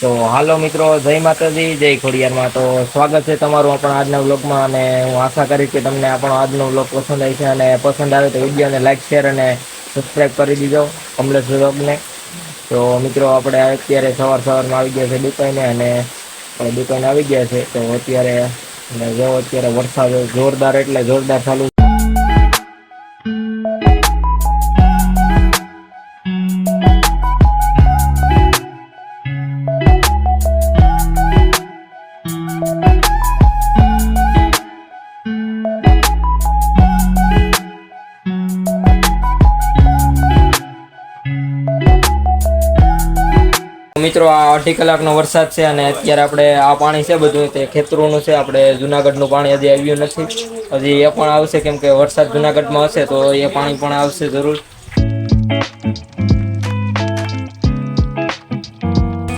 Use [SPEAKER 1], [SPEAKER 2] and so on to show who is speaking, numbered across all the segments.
[SPEAKER 1] તો હાલો મિત્રો, જય માતાજી, જય ખોડિયારમાં. તો સ્વાગત છે તમારું આપણા આજના વ્લોગમાં અને હું આશા કરીશ કે તમને આપણો આજનો વ્લોગ પસંદ આવી છે અને પસંદ આવે તો વિડીયોને લાઈક, શેર અને સબસ્ક્રાઈબ કરી દીજો કમલેશ વ્લોગને. તો મિત્રો, આપણે અત્યારે સવાર સવારમાં આવી ગયા છે દુકાને અને દુકાને આવી ગયા છે. તો અત્યારે જો અત્યારે વરસાદ જોરદાર એટલે જોરદાર ચાલુ મિત્રો, આ અઢી કલાકનો વરસાદ છે અને અત્યારે આપણે આ પાણી છે બધું, તે ખેતરોનું છે, આપણે જુનાગઢનું પાણી હજી આવ્યું નથી. હજી એ પણ આવશે, કેમ કે વરસાદ જુનાગઢમાં હશે, તો એ પાણી પણ આવશે જરૂર.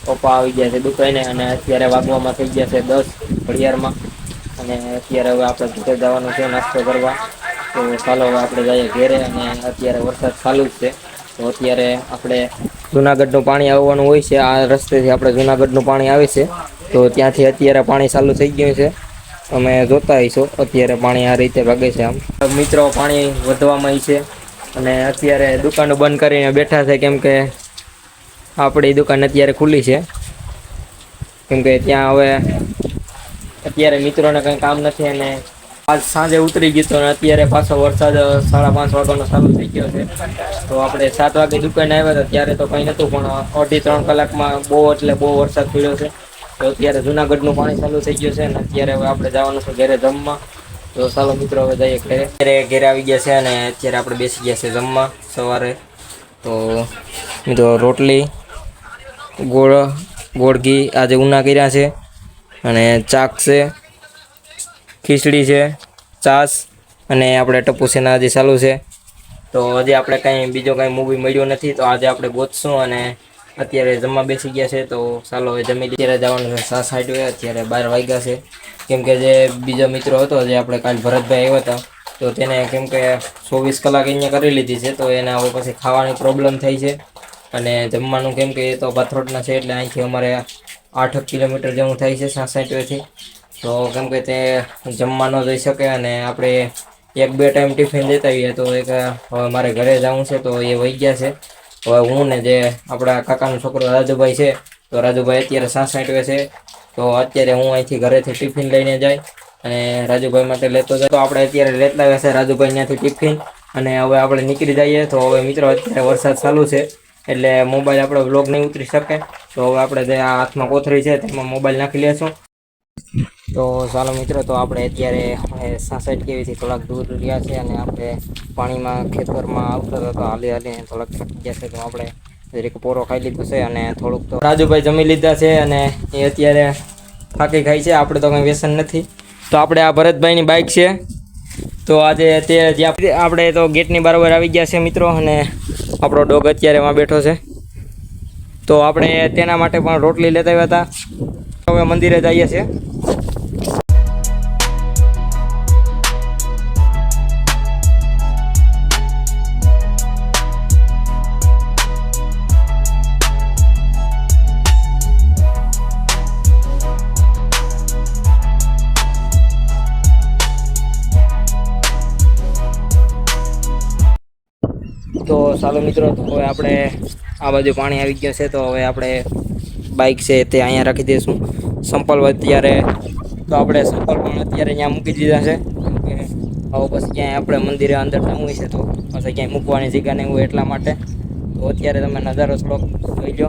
[SPEAKER 1] પપ્પા આવી ગયા છે દુકાને અને અત્યારે વાગવામાં થઈ ગયા છે દસ ઘડિયાળમાં. અને અત્યારે હવે આપણે ઘરે જવાનું છે, નાસ્તો કરવા. તો ચાલો હવે આપણે જઈએ ઘેરે અને અત્યારે વરસાદ ચાલુ જ છે. તો અત્યારે આપણે જુનાગઢનું પાણી આવવાનું હોય છે. આ રસ્તેથી આપણે જુનાગઢનું પાણી આવે છે. તો ત્યાંથી અત્યારે પાણી ચાલુ થઈ ગયું છે. અમે જોતા હશો અત્યારે પાણી આ રીતે ભાગે છે આમ. મિત્રો, પાણી વધવામાં છે અને અત્યારે દુકાનો બંધ કરીને બેઠા છે કેમ કે આપણી દુકાન અત્યારે ખુલ્લી છે. કેમ કે ત્યાં હવે અત્યારે મિત્રોને કંઈ કામ નથી અને આજ સાંજે ઉતરી ગયું અને અત્યારે પાછો વરસાદ સાડા પાંચ વાગ્યાનો ચાલુ થઈ ગયો છે. તો આપણે સાત વાગે દુકાને આવ્યા હતા, ત્યારે તો કંઈ નહોતું, પણ અઢી ત્રણ કલાકમાં બહુ એટલે બહુ વરસાદ પડ્યો છે. તો અત્યારે જુનાગઢનું પાણી ચાલુ થઈ ગયું છે, અને અત્યારે હવે આપણે જવાનું છે ઘરે જમવા. તો ચાલો મિત્રો, હવે જઈએ ઘરે. ઘરે ઘરે આવી ગયા છે, અને અત્યારે આપણે બેસી ગયા છે જમવા સવારે. તો મિત્રો, રોટલી, ગોળ ગોળ ઘી આજે ઉના કર્યા છે, અને ચાક છે ખીચડી છે ચાસ અને આપણે ટપુ આજે ચાલુ છે. તો હજી આપણે કંઈ બીજો કંઈ મૂવી મળ્યો નથી, તો આજે આપણે ગોતશું અને અત્યારે જમવા બેસી ગયા છે, તો ચાલો હવે જમી. અત્યારે જવાનું છે સા હોય અત્યારે બાર વાગ્યા છે. કેમ કે જે બીજો મિત્રો હતો, જે આપણે કાલ ભરતભાઈ આવ્યા હતા, તો તેને કેમ કે ચોવીસ કલાક અહીંયા કરી લીધી છે, તો એને હવે પછી ખાવાની પ્રોબ્લેમ થઈ છે. અને જમવાનું કેમ કે એ તો પાથરોટના છે, એટલે અહીંથી અમારે આઠ કિલોમીટર જેવું થાય છે સાસઠથી તો કેમ કે તે જમવા ન જઈ શકે અને આપણે એક બે ટાઈમ ટિફિન લેતા આવીએ તો એક, હવે મારે ઘરે જવું છે તો એ વહી ગયા છે. હવે હું ને જે આપણા કાકાનો છોકરો રાજુભાઈ છે, તો રાજુભાઈ અત્યારે સાસઠવે છે. તો અત્યારે હું અહીંથી ઘરેથી ટિફિન લઈને જાય અને રાજુભાઈ માટે લેતો જાય. તો આપણે અત્યારે લેતા આવ્યા છે રાજુભાઈ ત્યાંથી ટિફિન અને હવે આપણે નીકળી જઈએ. તો હવે મિત્રો અત્યારે વરસાદ ચાલુ છે, એટલે મોબાઈલ આપણો બ્લોગ નહીં ઉતરી શકે. તો હવે આપણે જે આ હાથમાં કોથળી છે તેમાં મોબાઈલ નાખી લેશું. તો ચાલો મિત્રો, તો આપણે અત્યારે સાસઠ કેવીથી થોડાક દૂર રહ્યા છે અને આપણે પાણીમાં ખેતરમાં આવતા તો હાલી હાલીને થોડાક થકી ગયા છે, તો આપણે જરીક પોરો ખાઈ લીધો છે અને થોડુંક તો રાજુભાઈ જમી લીધા છે અને એ અત્યારે થાકી ખાઈ છે, આપણે તો કંઈ વ્યસન નથી. તો આપણે આ ભરતભાઈની બાઇક છે. તો આજે તે જ્યાં આપણે તો ગેટની બરાબર આવી ગયા છે મિત્રો અને આપણો ડોગ અત્યારે એમાં બેઠો છે. તો આપણે તેના માટે પણ રોટલી લેતા આવ્યા હતા. હવે મંદિરે જઈએ છીએ. ચાલો મિત્રો, તો હવે આપણે આ બાજુ પાણી આવી ગયું છે, તો હવે આપણે બાઇક છે તે અહીંયા રાખી દઈશું. સંપલ અત્યારે, તો આપણે સંપલ પણ અત્યારે અહીંયા મૂકી દીધા છે. કે હવે પછી ક્યાંય આપણે મંદિરે અંદર જવું છે તો પછી ક્યાંય મૂકવાની જગ્યા નહીં હોય એટલા માટે. તો અત્યારે તમે નજારો થોડોક જોઈ લો.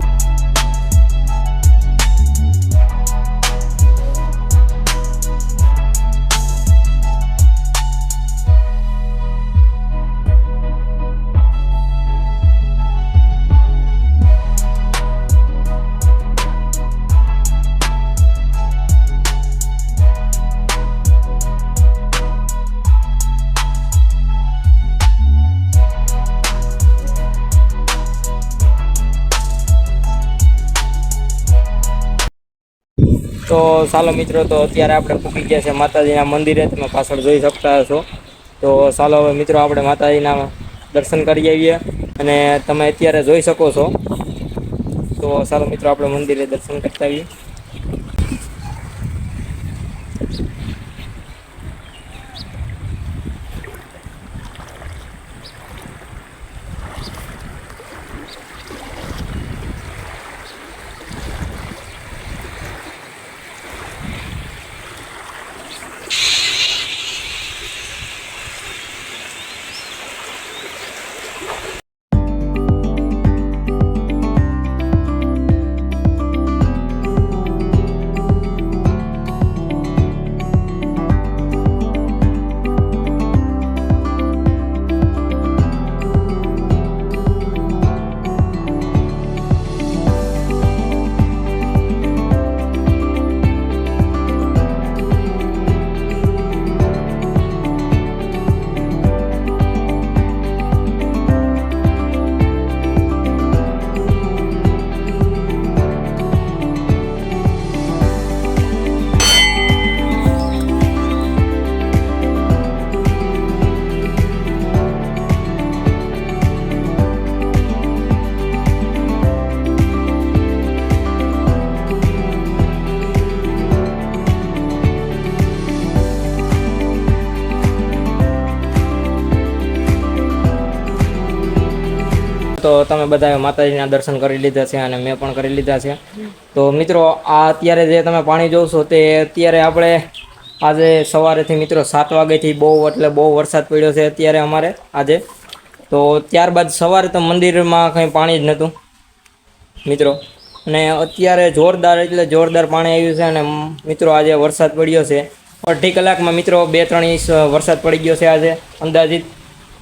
[SPEAKER 1] તો ચાલો મિત્રો, તો અત્યારે આપણે પૂકી ગયા છે માતાજીના મંદિરે. તમે પાછળ જોઈ શકતા હશો. તો ચાલો હવે મિત્રો, આપણે માતાજીના દર્શન કરી આવીએ અને તમે અત્યારે જોઈ શકો છો. તો ચાલો મિત્રો, આપણે મંદિરે દર્શન કરતા આવીએ. તો તમે બધાએ માતાજીના દર્શન કરી લીધા છે અને મેં પણ કરી લીધા છે. તો મિત્રો આ અત્યારે જે તમે પાણી જોશો તે અત્યારે આપણે આજે સવારેથી મિત્રો સાત વાગ્યાથી બહુ એટલે બહુ વરસાદ પડ્યો છે અત્યારે અમારે આજે. તો ત્યારબાદ સવારે તો મંદિરમાં કંઈ પાણી જ નહોતું. મિત્રો અને અત્યારે જોરદાર એટલે જોરદાર પાણી આવ્યું છે અને મિત્રો આજે વરસાદ પડ્યો છે. અઢી કલાકમાં મિત્રો બે ત્રણ ઇંચ વરસાદ પડી ગયો છે આજે. અંદાજિત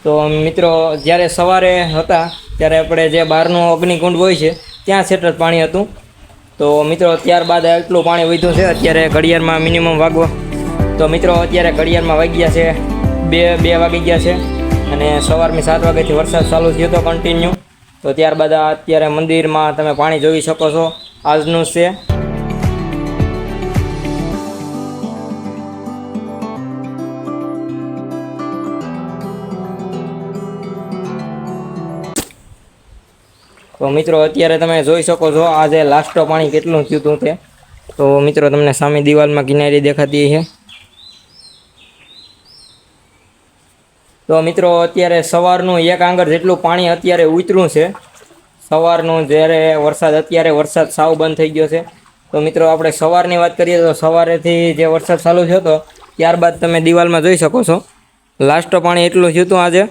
[SPEAKER 1] તો મિત્રો, જ્યારે સવારે હતા, ત્યારે આપણે જે બહારનું અગ્નિકુંડ હોય છે, ત્યાં સેટર પાણી હતું. તો મિત્રો, ત્યારબાદ એટલું પાણી વધ્યું છે, અત્યારે ઘડિયાળમાં મિનિમમ વાગવા. તો મિત્રો, અત્યારે ઘડિયાળમાં વાગ્યા છે, બે બે વાગી ગયા છે, અને સવારની સાત વાગ્યાથી વરસાદ ચાલુ થયો હતો કન્ટિન્યુ તો ત્યારબાદ અત્યારે મંદિરમાં તમે પાણી જોઈ શકો છો. આજનું છે તો મિત્રો, અત્યારે તમે જોઈ શકો છો આજે લાસ્ટો પાણી કેટલું થયું હતું તે. તો મિત્રો, તમને સામે દિવાલમાં કિનારી દેખાતી છે તો મિત્રો, અત્યારે સવારનું એક આંગર જેટલું પાણી અત્યારે ઉતર્યું છે. સવારનું જ્યારે વરસાદ, અત્યારે વરસાદ સાવ બંધ થઈ ગયો છે. તો મિત્રો, આપણે સવારની વાત કરીએ તો સવારેથી જે વરસાદ ચાલુ થયો હતો, ત્યારબાદ તમે દિવાલમાં જોઈ શકો છો. લાસ્ટ પાણી એટલું થયું હતું આજે.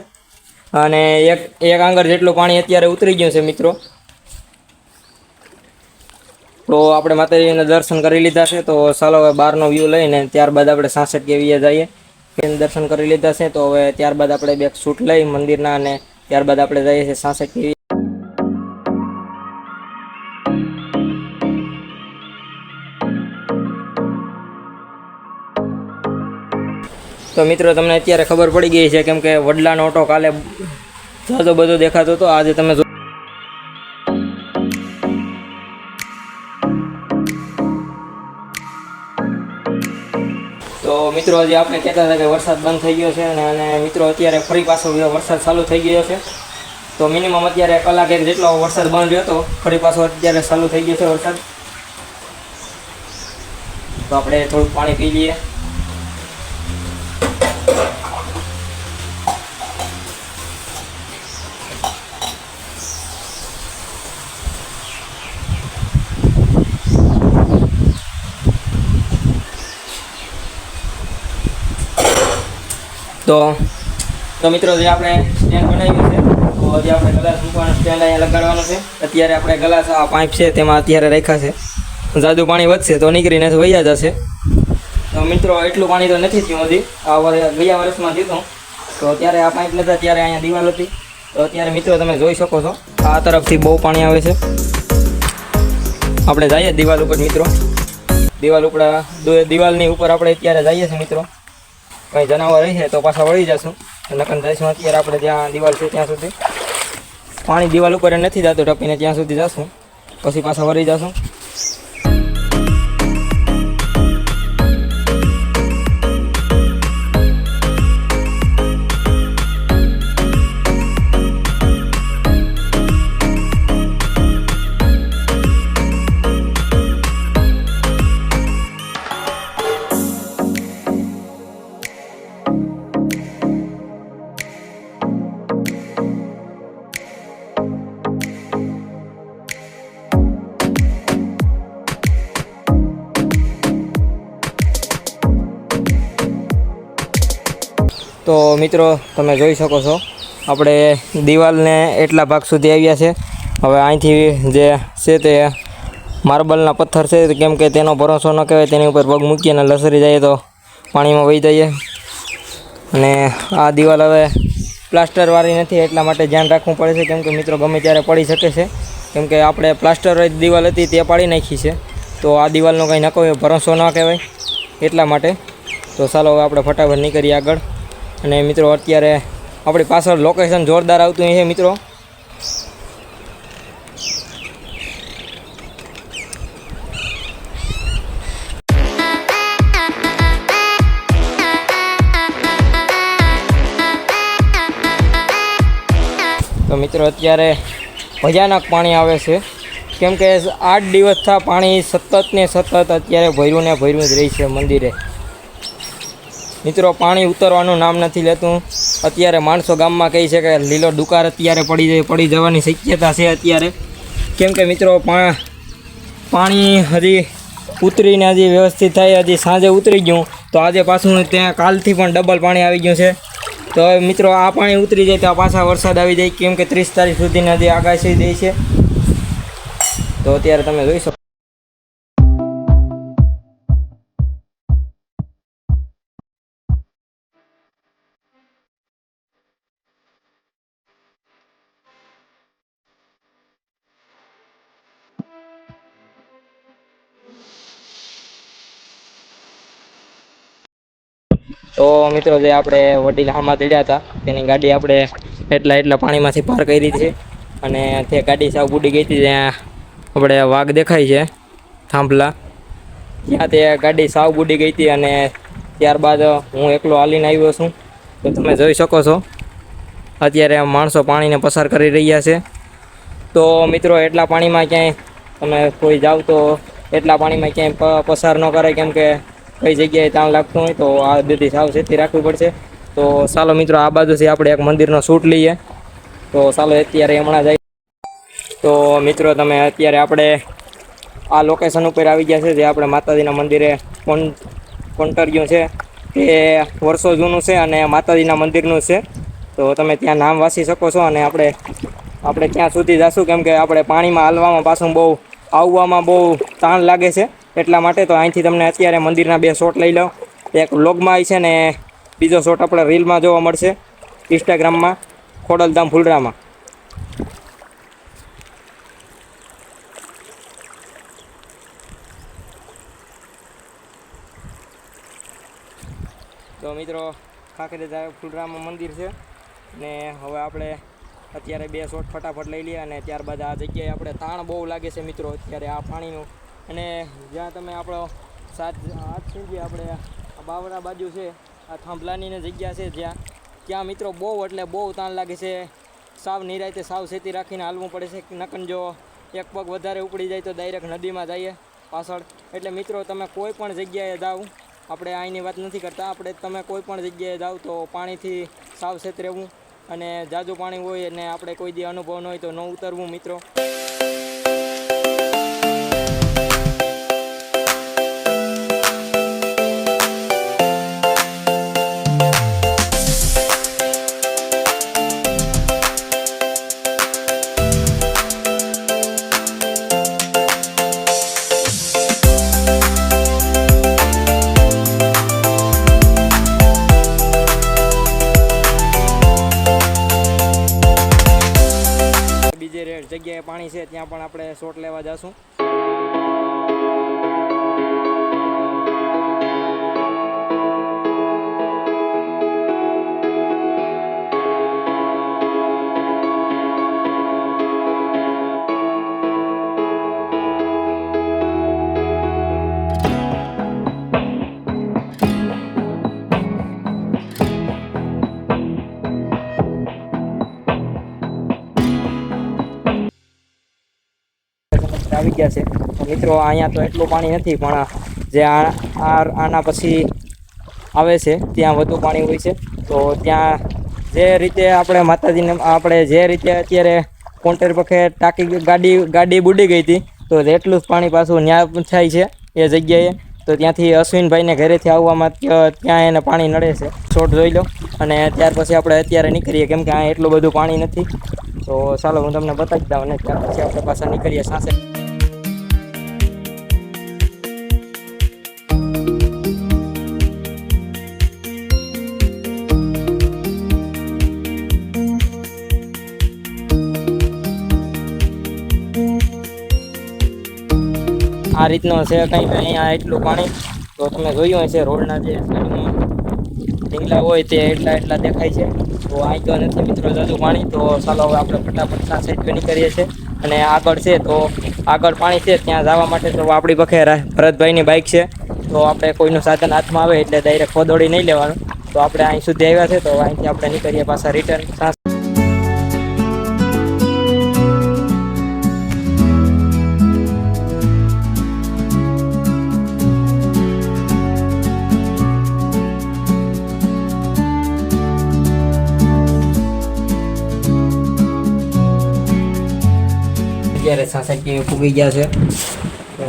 [SPEAKER 1] અને એક એક આંગર જેટલું પાણી અત્યારે ઉતરી ગયું છે, મિત્રો. તો આપણે માતાજીના દર્શન કરી લીધા છે, તો ચાલો હવે બહારનો વ્યૂ લઈને ત્યારબાદ આપણે સાસઠ કેવીએ જઈએ. દર્શન કરી લીધા છે, તો હવે ત્યારબાદ આપણે બે શૂટ લઈ મંદિરના અને ત્યારબાદ આપણે જઈએ છીએ સાસઠ કેવી તો મિત્રો, તમને અત્યારે ખબર પડી ગઈ છે કેમ કે વડલાનો ઓટો કાલે જાજો બધો દેખાતો હતો. આજે તમે તો મિત્રો હજી આપણે કહેતા હતા કે વરસાદ બંધ થઈ ગયો છે અને અને મિત્રો, અત્યારે ફરી પાછો વરસાદ ચાલુ થઈ ગયો છે. તો મિનિમમ અત્યારે કલાક એક જેટલો વરસાદ બંધ રહ્યો હતો. ફરી પાછો અત્યારે ચાલુ થઈ ગયો છે વરસાદ. તો આપણે થોડુંક પાણી પી લઈએ. તો તો મિત્રો, જે આપણે સ્ટેન્ડ બનાવ્યું છે, તો જે આપણે ગ્લાસ મૂકવાનો સ્ટેન્ડ અહીંયા લગાડવાનો છે. અત્યારે આપણે ગ્લાસ આ પાઇપ છે, તેમાં અત્યારે રાખ્યા છે. જાદુ પાણી વધશે તો નીકળીને તો વૈયા જશે. તો મિત્રો, એટલું પાણી તો નથી થયું હજી. આ ગયા વર્ષમાં થયું તો ત્યારે આ પાઇપ નતા ત્યારે અહીંયા દિવાલ હતી. તો અત્યારે મિત્રો, તમે જોઈ શકો છો. આ તરફથી બહુ પાણી આવે છે. આપણે જઈએ દિવાલ ઉપર, મિત્રો. દિવાલ ઉપર દિવાલની ઉપર આપણે અત્યારે જઈએ છીએ, મિત્રો. કંઈ જનાવર રહી તો પાછા વળી જશું. નકન જઈશું અત્યારે આપણે ત્યાં દિવાલ છે ત્યાં સુધી. પાણી દિવાલ ઉપર નથી જતું, ટપીને ત્યાં સુધી જશું. પછી પાછા વળી જશું. તો મિત્રો, તમે જોઈ શકો છો. આપણે દિવાલને એટલા ભાગ સુધી આવ્યા છે. હવે અહીંથી જે છે તે માર્બલના પથ્થર છે કેમ કે તેનો ભરોસો ન કહેવાય, તેની ઉપર પગ મૂકીએ અને લસરી જઈએ તો પાણીમાં વહી જઈએ. અને આ દિવાલ હવે પ્લાસ્ટરવાળી નથી, એટલા માટે ધ્યાન રાખવું પડે છે, કેમ કે મિત્રો ગમે ત્યારે પડી શકે છે. કેમ કે આપણે પ્લાસ્ટર દિવાલ હતી તે પાડી નાખી છે. તો આ દિવાલનો કંઈ ન કહ્યું ભરોસો ન કહેવાય, એટલા માટે. તો ચાલો હવે આપણે ફટાફટ નીકળીએ આગળ. અને મિત્રો, અત્યારે આપણી પાછળ લોકેશન જોરદાર આવતું છે, મિત્રો. તો મિત્રો, અત્યારે ભયાનક પાણી આવે છે. કેમ કે આઠ દિવસથી પાણી સતત ને સતત અત્યારે ભર્યું ને ભર્યું જ રહી છે મંદિરે. મિત્રો, પાણી ઉતરવાનું નામ નથી લેતું. અત્યારે માણસો ગામમાં કહે છે કે લીલો દુકાર અત્યારે પડી જાય, પડી જવાની શક્યતા છે અત્યારે. કેમ કે મિત્રો પાણી હજી ઉતરીને હજી વ્યવસ્થિત થાય, હજી સાંજે ઉતરી ગયું. તો આજે પાછું ત્યાં કાલથી પણ ડબલ પાણી આવી ગયું છે. તો હવે મિત્રો, આ પાણી ઉતરી જાય તો પાછા વરસાદ આવી જાય. કેમ કે ત્રીસ તારીખ સુધીની હજી આગાહી દે છે. તો અત્યારે તમે જોઈ શકો મિત્રો જે આપણે વડીલ હામાં તેડ્યા હતા, તેની ગાડી આપણે એટલા એટલા પાણીમાંથી પાર કરી છે. અને તે ગાડી સાવ બુડી ગઈ હતી, ત્યાં આપણે વાઘ દેખાય છે, થાંભલા. ત્યાં તે ગાડી સાવ બુડી ગઈ હતી અને ત્યારબાદ હું એકલો હાલીને આવ્યો છું. તો તમે જોઈ શકો છો, અત્યારે માણસો પાણીને પસાર કરી રહ્યા છે. તો મિત્રો, એટલા પાણીમાં ક્યાંય તમે કોઈ જાઓ તો એટલા પાણીમાં ક્યાંય પસાર ન કરે કેમ કે કઈ જગ્યાએ તાણ લાગતું હોય તો આ બધી સાવચેતી રાખવી પડશે. તો ચાલો મિત્રો, આ બાજુથી આપણે એક મંદિરનો શૂટ લઈએ. તો ચાલો અત્યારે હમણાં જાય તો મિત્રો, તમે અત્યારે આપણે આ લોકેશન ઉપર આવી ગયા છે, જે આપણે માતાજીના મંદિરે કોન કોન્ટર્યું છે. તે વર્ષો જૂનું છે અને માતાજીના મંદિરનું છે. તો તમે ત્યાં નામ વાંચી શકો છો અને આપણે આપણે ત્યાં સુધી જશું? કેમ કે આપણે પાણીમાં હાલવામાં પાછું બહુ, આવવામાં બહુ તાણ લાગે છે. એટલા માટે તો અહીંથી તમને અત્યારે મંદિરના બે શોટ લઈ લો એક વ્લોગમાં છે ને બીજો શોટ આપણે રીલમાં જોવા મળશે ઇન્સ્ટાગ્રામમાં ખોડલધામ ફુલરામાં. તો મિત્રો ખાખરે જાય મંદિર છે ને હવે આપણે અત્યારે બે શોટ ફટાફટ લઈ લઈએ અને ત્યારબાદ આ જગ્યાએ આપણે તાણ બહુ લાગે છે મિત્રો, અત્યારે આ પાણીનું અને જ્યાં તમે આપણો સાત આઠ સુધી આપણે બાવરા બાજુ છે, આ થાંભલાનીને જગ્યા છે જ્યાં. ત્યાં મિત્રો બહુ એટલે બહુ તાણ લાગે છે. સાવ નિરાયતે સાવચેતી રાખીને હાલવું પડે છે. નકન જો એક પગ વધારે ઉપડી જાય તો ડાયરેક્ટ નદીમાં જઈએ પાછળ. એટલે મિત્રો તમે કોઈ પણ જગ્યાએ જાઓ, આપણે અહીંની વાત નથી કરતા. આપણે તમે કોઈ પણ જગ્યાએ જાઓ તો પાણીથી સાવચેત રહેવું અને જાજુ પાણી હોય અને આપણે કોઈ દી અનુભવ ન હોય તો ન ઉતરવું મિત્રો. શોટ લેવા જશું. મિત્રો અહીંયા તો એટલું પાણી નથી, પણ જે આના પછી આવે છે, ત્યાં વધુ પાણી હોય છે. તો ત્યાં જે રીતે આપણે માતાજીને, આપણે જે રીતે અત્યારે કોન્ટેર પખે ટાંકી ગાડી ગાડી બુડી ગઈ હતી, તો એટલું જ પાણી પાછું ન્યા થાય છે એ જગ્યાએ. તો ત્યાંથી અશ્વિનભાઈને ઘરેથી આવવામાં ત્યાં એને પાણી નડે છે. શોર્ટ જોઈ લો. અને ત્યાર પછી આપણે અત્યારે નીકળીએ, કેમ કે આ એટલું બધું પાણી નથી. તો ચાલો હું તમને બતાવી દઉં અને ત્યાર પછી આપણે પાછા નીકળીએ સાસે આ રીતનો છે કંઈક અહીંયા એટલું પાણી. તો તમે જોયું હશે રોડના જે ઢીંગલા હોય તે એટલા એટલા દેખાય છે. તો અહીં તો નથી મિત્રો જાજુ પાણી. તો ચાલો હવે આપણે ફટાફટ સાત સાઈડ પર નીકળીએ છીએ. અને આગળ છે તો આગળ પાણી છે ત્યાં જવા માટે તો આપણી પખે ભરતભાઈની બાઇક છે. તો આપણે કોઈનું સાધન હાથમાં આવે એટલે ડાયરેક્ટ ખોદોડી નહીં લેવાનું. તો આપણે અહીં સુધી આવ્યા છે. તો અહીંથી આપણે નીકળીએ પાછા રિટર્ન અત્યારે સાસઠી પૂગી ગયા છે. તો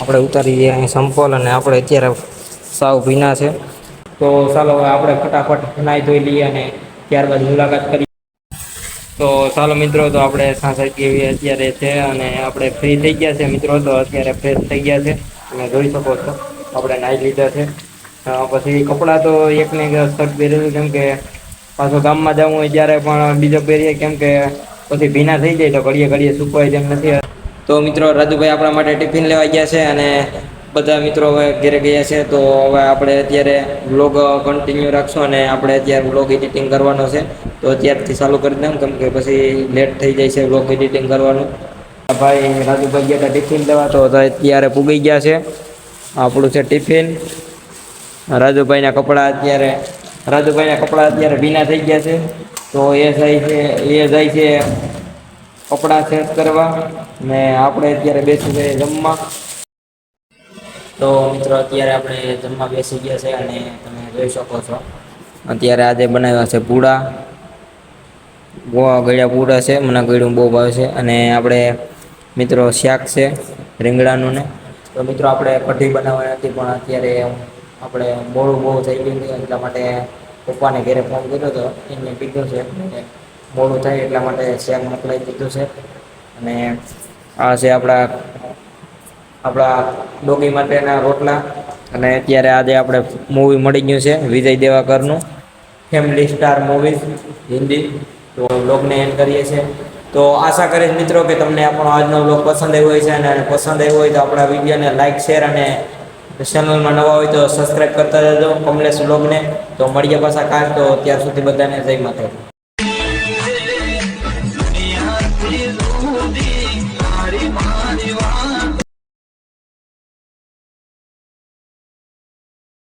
[SPEAKER 1] આપણે ઉતારી દઈએ અહીં સંપોલ અને આપણે અત્યારે સાવ ભીના છે. તો ચાલો હવે આપણે ફટાફટ નાહી ધોઈ લઈએ અને ત્યારબાદ મુલાકાત કરીએ. તો ચાલો મિત્રો, તો આપણે સાસઠ કેવી અત્યારે છે અને આપણે ફ્રી થઈ ગયા છે મિત્રો. તો અત્યારે ફ્રેશ થઈ ગયા છે. તમે જોઈ શકો છો, આપણે નાહી લીધા છે. પછી કપડાં તો એકને એક શર્ટ પહેરેલું કેમ કે પાછું ગામમાં જવું હોય ત્યારે પણ બીજો પહેરીએ, કેમ કે પછી ભીના થઈ જાય તો ઘડીએ ઘડીએ સુકવાય તેમ નથી તો મિત્રો, રાજુભાઈ આપણા માટે ટિફિન લેવા ગયા છે અને બધા મિત્રો હવે ઘરે ગયા છે. તો હવે આપણે અત્યારે વ્લોગ કન્ટિન્યુ રાખશું અને આપણે અત્યારે વ્લોગ એડિટિંગ કરવાનો છે. તો અત્યારથી ચાલુ કરી દઉં કેમ કે પછી લેટ થઈ જાય છે વ્લોગ એડિટિંગ કરવાનું. ભાઈ રાજુભાઈ ગયા હતા ટિફિન લેવા, તો અત્યારે પૂગી ગયા છે. આપણું છે ટિફિન. રાજુભાઈના કપડાં અત્યારે, રાજુભાઈના કપડાં અત્યારે ભીના થઈ ગયા છે. તો એ જાય છે, એ જાય છે કપડાં સેટ કરવા. ને આપણે અત્યારે બેસી ગયા જમવા. તો મિત્રો, અત્યારે આપણે જમવા બેસી ગયા છે અને તમે જોઈ શકો છો. અત્યારે આજે બનાવ્યા છે પૂડા. ગળ્યા પૂડા છે, મને ગળ્યું બહુ ભાવે છે. અને આપણે મિત્રો શાક છે, રીંગણાનું ને. તો મિત્રો, આપણે કઢી બનાવવાની હતી, પણ અત્યારે આપણે મોડું બહુ થઈ ગયું એટલા માટે પપ્પાને ઘરે ફોન કર્યો હતો એમને કીધું છે. મોડું થાય એટલા માટે શેર મોકલાવી દીધું છે. અને આ છે આપણા આપણા ડોગી માટેના રોટલા. અને અત્યારે આજે આપણે મૂવી મળી ગયું છે, વિજય દેવાકરનું. Family star movies Hindi. તો બ્લોગને એન્ડ કરીએ છીએ. તો આશા કરીશ મિત્રો કે તમને આપણો આજનો બ્લોગ પસંદ આવ્યો હોય છે અને પસંદ આવ્યો હોય તો આપણા વિડીયોને લાઇક શેર અને ચેનલમાં નવા હોય તો સબસ્ક્રાઈબ કરતા જજો, કમલેશ બ્લોગને તો મળીએ પાછા કાલ, તો ત્યાર સુધી બધાને જય માતા